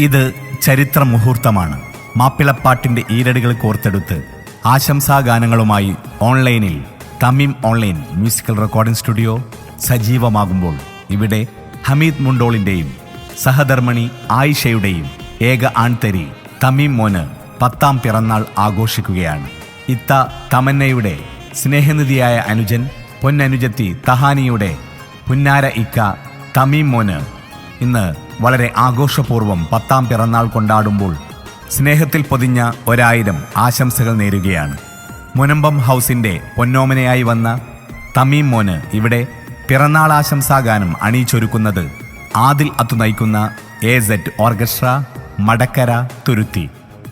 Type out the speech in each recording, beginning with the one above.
ഇത് ചരിത്ര മുഹൂർത്തമാണ് മാപ്പിളപ്പാട്ടിന്റെ ഈരടികൾ കോർത്തെടുത്ത് ആശംസാ ഗാനങ്ങളുമായി ഓൺലൈനിൽ Thameem online musical recording studio സജീവമാകുമ്പോൾ ഇവിടെ ഹമീദ് മുണ്ടോളിന്റെയും സഹധർമ്മിണി ആയിഷയുടെയും ഏക ആൺതരി തമീം മോന് പത്താം പിറന്നാൾ ആഘോഷിക്കുകയാണ്. ഇത്ത തമന്നയുടെ സ്നേഹനിധിയായ അനുജൻ പൊന്നനുജത്തി തഹാനിയുടെ പുന്നാര ഇക്ക തമീം മോന് ഇന്ന് വളരെ ആഘോഷപൂർവം പത്താം പിറന്നാൾ കൊണ്ടാടുമ്പോൾ സ്നേഹത്തിൽ പൊതിഞ്ഞ ഒരായിരം ആശംസകൾ നേരുകയാണ്. മുനമ്പം ഹൗസിന്റെ പൊന്നോമനയായി വന്ന തമീം മോന് ഇവിടെ പിറന്നാൾ ആശംസാഗാനം അണിയിച്ചൊരുക്കുന്നത് ആദിൽ അത്തു നയിക്കുന്ന A set orchestra Madakkara Thuruthi.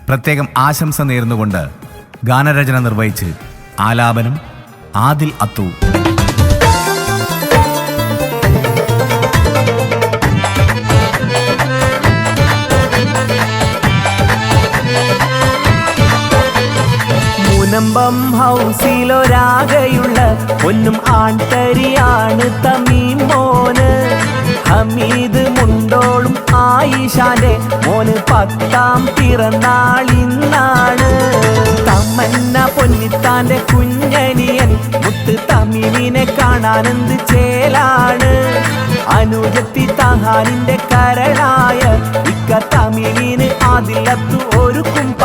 പ്രത്യേകം ആശംസ നേർന്നുകൊണ്ട് ഗാനരചന നിർവഹിച്ച് ആലാപനം ആദിൽ അത്തു മുനമ്പം ഹൗസിലൊരാകയുള്ള ഒന്നും ആൺതരിയാണ് തമീ മോന്. ഹമീദ് മുണ്ടോളും ആയിഷാന്റെ മോന് പത്താം പിറന്നാളിന്നാണ്. തമ്മന്ന പൊന്നിത്താന്റെ കുഞ്ഞനിയൻ മുത്ത് തമീമിനെ കാണാനെന്ത് ചേലാണ്? അനുജത്തി തഹാനിന്റെ കരളായ ഇക്ക തമീമിന് അതിലത്തു ഒരു പാട്ട്